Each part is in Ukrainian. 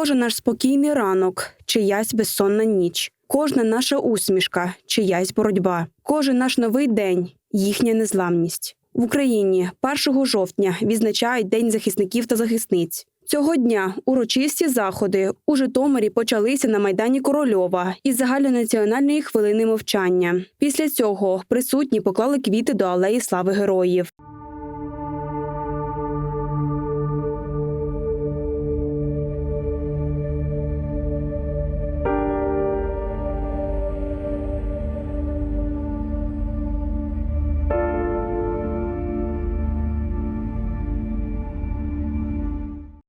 Кожен наш спокійний ранок, чиясь безсонна ніч, кожна наша усмішка, чиясь боротьба, кожен наш новий день, їхня незламність. В Україні 1 жовтня відзначають День захисників та захисниць. Цього дня урочисті заходи у Житомирі почалися на майдані Корольова із загальнонаціональної хвилини мовчання. Після цього присутні поклали квіти до алеї слави героїв.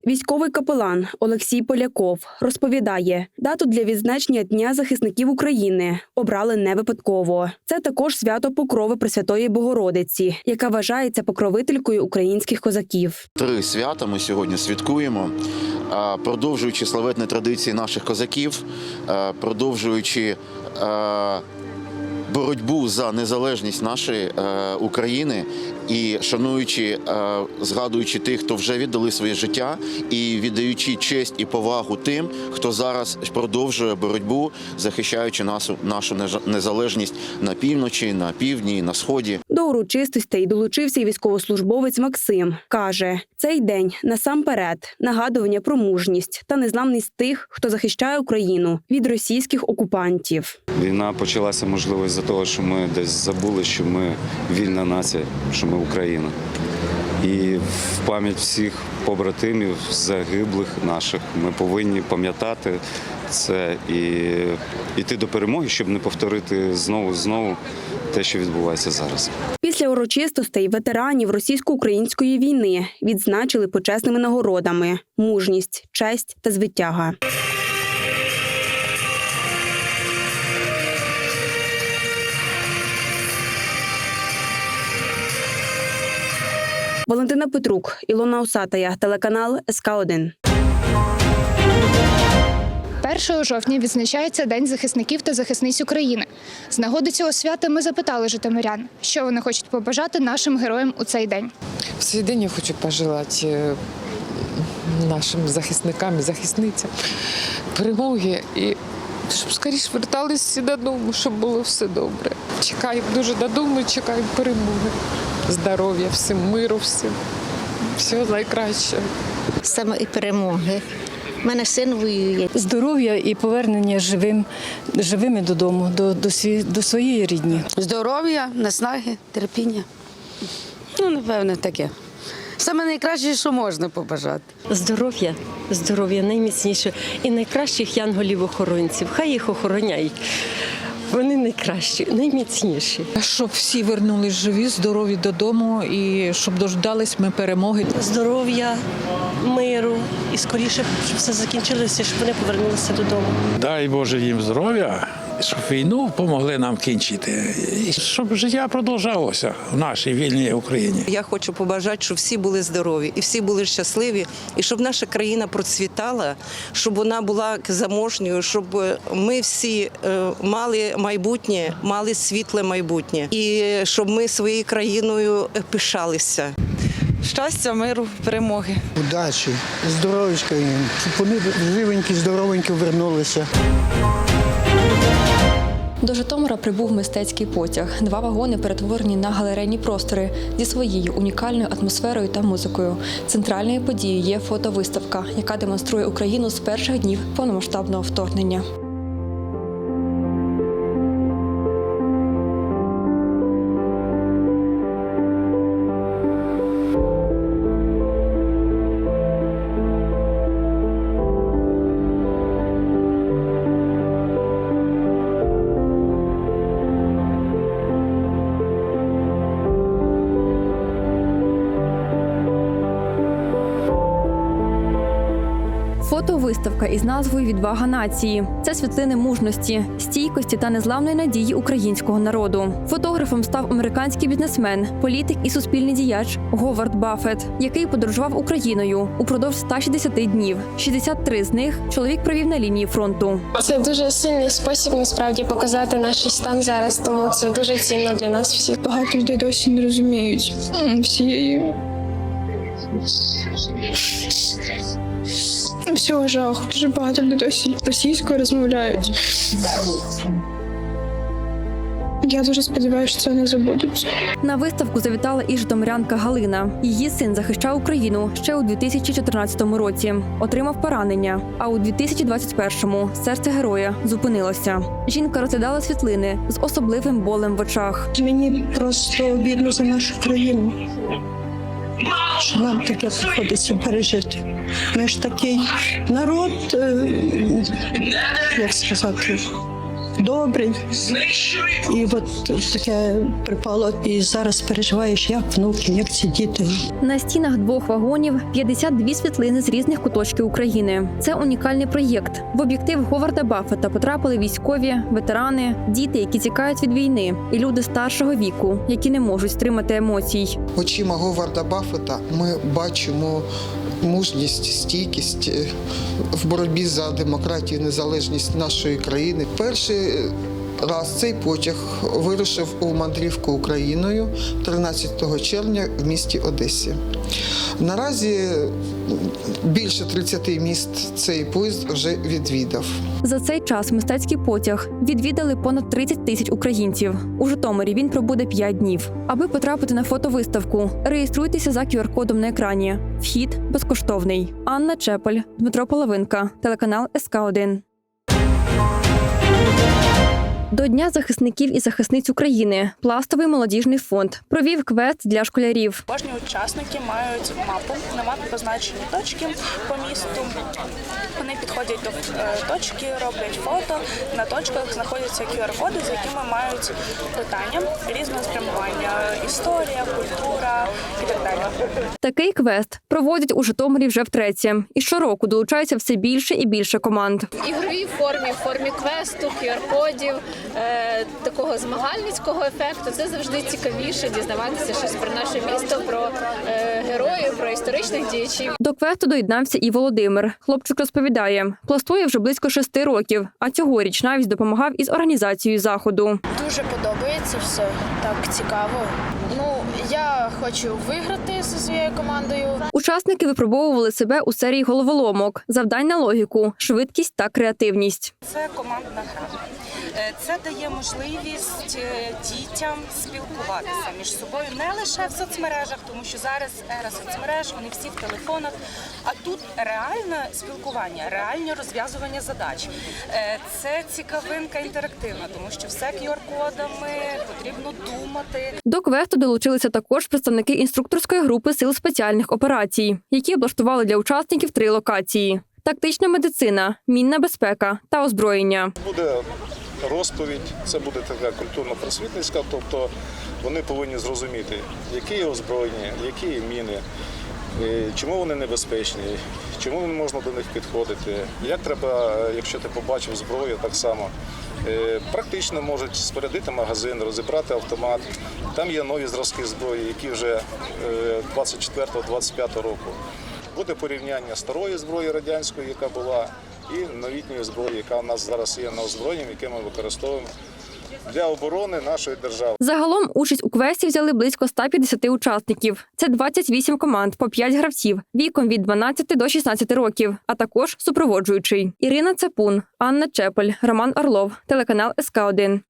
Військовий капелан Олексій Поляков розповідає, дату для відзначення Дня захисників України обрали не випадково. Це також свято Покрови Пресвятої Богородиці, яка вважається покровителькою українських козаків. Три свята ми сьогодні святкуємо, продовжуючи славетні традиції наших козаків, продовжуючи боротьбу за незалежність нашої е, України і шануючи, е, згадуючи тих, хто вже віддали своє життя, і віддаючи честь і повагу тим, хто зараз продовжує боротьбу, захищаючи нашу, нашу незалежність на півночі, на півдні, на сході. До урочистостей долучився й військовослужбовець Максим. Каже, цей день насамперед нагадування про мужність та незламність тих, хто захищає Україну від російських окупантів. Війна почалася можливо з-за того, що ми десь забули, що ми вільна нація, що ми Україна. І в пам'ять всіх побратимів, загиблих наших, ми повинні пам'ятати це і йти до перемоги, щоб не повторити знову знову те, що відбувається зараз. Після урочистостей ветеранів російсько-української війни відзначили почесними нагородами: мужність, честь та звитяга. Валентина Петрук, Ілона Усатая, телеканал СК 1 1 жовтня відзначається День захисників та захисниць України. З нагоди цього свята ми запитали житомирян, що вони хочуть побажати нашим героям у цей день. В цей день я хочу пожелати е, нашим захисникам і захисницям перемоги і щоб скоріше верталися всі додому, щоб було все добре. Чекаємо дуже додому, чекаємо перемоги, здоров'я, всім миру, всім. Всього найкращого. саме і перемоги. У мене син воює. здоров'я і повернення живим, живими додому, до, до, сві, до своєї рідні. Здоров'я, наснаги, терпіння. Ну, напевне, таке. Саме найкраще, що можна побажати. Здоров'я, здоров'я найміцніше і найкращих янголів-охоронців. Хай їх охороняють. Вони найкращі, найміцніші. Щоб всі вернулись живі, здорові додому і щоб дождались ми перемоги. Здоров'я, миру і скоріше, щоб все закінчилося, щоб вони повернулися додому. Дай Боже їм здоров'я, щоб війну помогли нам кінчити, і щоб життя продовжалося в нашій вільній Україні. Я хочу побажати, щоб всі були здорові і всі були щасливі, і щоб наша країна процвітала, щоб вона була заможньою, щоб ми всі е, мали майбутнє, мали світле майбутнє, і щоб ми своєю країною пишалися. Щастя, миру, перемоги. Удачі, здоров'ячка їм, щоб вони живенькі, здоровенькі вернулися. До Житомира прибув мистецький потяг. Два вагони перетворені на галерейні простори зі своєю унікальною атмосферою та музикою. Центральною подією є фотовиставка, яка демонструє Україну з перших днів повномасштабного вторгнення. Фотовиставка із назвою Відвага нації. Це світлини мужності, стійкості та незламної надії українського народу. Фотографом став американський бізнесмен, політик і суспільний діяч Говард Баффет, який подорожував Україною упродовж 160 днів. 63 з них чоловік провів на лінії фронту. Це дуже сильний спосіб насправді показати наш стан зараз, тому це дуже цінно для нас всіх. Багато людей досі не розуміють м, всієї Всього жах. Дуже багато людей досі російською розмовляють. Я дуже сподіваюся, що це не забудуть. На виставку завітала і житомирянка Галина. Її син захищав Україну ще у 2014 році. Отримав поранення. А у 2021-му серце героя зупинилося. Жінка розглядала світлини з особливим болем в очах. Мені просто обідно за нашу країну. Що нам таке приходиться пережити. Ми ж такий народ, е, як сказати, добрий. І от таке припало, і зараз переживаєш, як внуки, як ці діти. На стінах двох вагонів 52 світлини з різних куточків України. Це унікальний проєкт. В об'єктив Говарда Баффета потрапили військові, ветерани, діти, які тікають від війни, і люди старшого віку, які не можуть стримати емоцій. Очима Говарда Баффета ми бачимо мужність, стійкість е, в боротьбі за демократію, незалежність нашої країни. Перший раз цей потяг вирушив у мандрівку Україною 13 червня в місті Одесі. Наразі більше 30 міст цей поїзд вже відвідав. За цей час мистецький потяг відвідали понад 30 тисяч українців. У Житомирі він пробуде 5 днів. Аби потрапити на фотовиставку, реєструйтеся за QR-кодом на екрані. Вхід безкоштовний. Анна Чепель, Дмитро Половинка, телеканал СК 1 До Дня захисників і захисниць України пластовий молодіжний фонд провів квест для школярів. Кожні учасники мають мапу. На мапі позначені точки по місту. Вони підходять до е, точки, роблять фото. На точках знаходяться QR-коди, з якими мають питання різного спрямування: історія, культура і так далі. Такий квест проводять у Житомирі вже втретє. І щороку долучається все більше і більше команд. в ігровій формі, в формі квесту, QR-кодів, е, такого змагальницького ефекту. Це завжди цікавіше дізнаватися щось про наше місто, про е, героїв, про історичних діячів. До квесту доєднався і Володимир. Хлопчик розповідає, пластує вже близько шести років, а цьогоріч навіть допомагав із організацією заходу. Дуже подобається все так цікаво. Ну я хочу виграти зі своєю командою. Учасники випробовували себе у серії головоломок, завдань на логіку, швидкість та креативність. Це командна гра. Е, Це дає можливість е, дітям спілкуватися між собою не лише в соцмережах, тому що зараз ера соцмереж, вони всі в телефонах. А тут реальне спілкування, реальне розв'язування задач. Е, Це цікавинка інтерактивна, тому що все QR-кодами потрібно думати. До квесту долучилися також представники інструкторської групи сил спеціальних операцій, які облаштували для учасників три локації: тактична медицина, мінна безпека та озброєння. Буде розповідь, це буде така культурно-просвітницька, тобто вони повинні зрозуміти, які є озброєння, які є міни, е, чому вони небезпечні, чому не можна до них підходити, як треба, е, якщо ти побачив зброю, так само. Е, Практично можуть спорядити магазин, розібрати автомат. Там є нові зразки зброї, які вже 24-25 року. Буде порівняння старої зброї радянської, яка була, і новітньої зброї, яка у нас зараз є на озброєнні, яке ми використовуємо для оборони нашої держави. Загалом участь у квесті взяли близько 150 учасників. Це 28 команд по 5 гравців віком від 12 до 16 років, а також супроводжуючий. Ірина Цапун, Анна Чепель, Роман Орлов, телеканал СК 1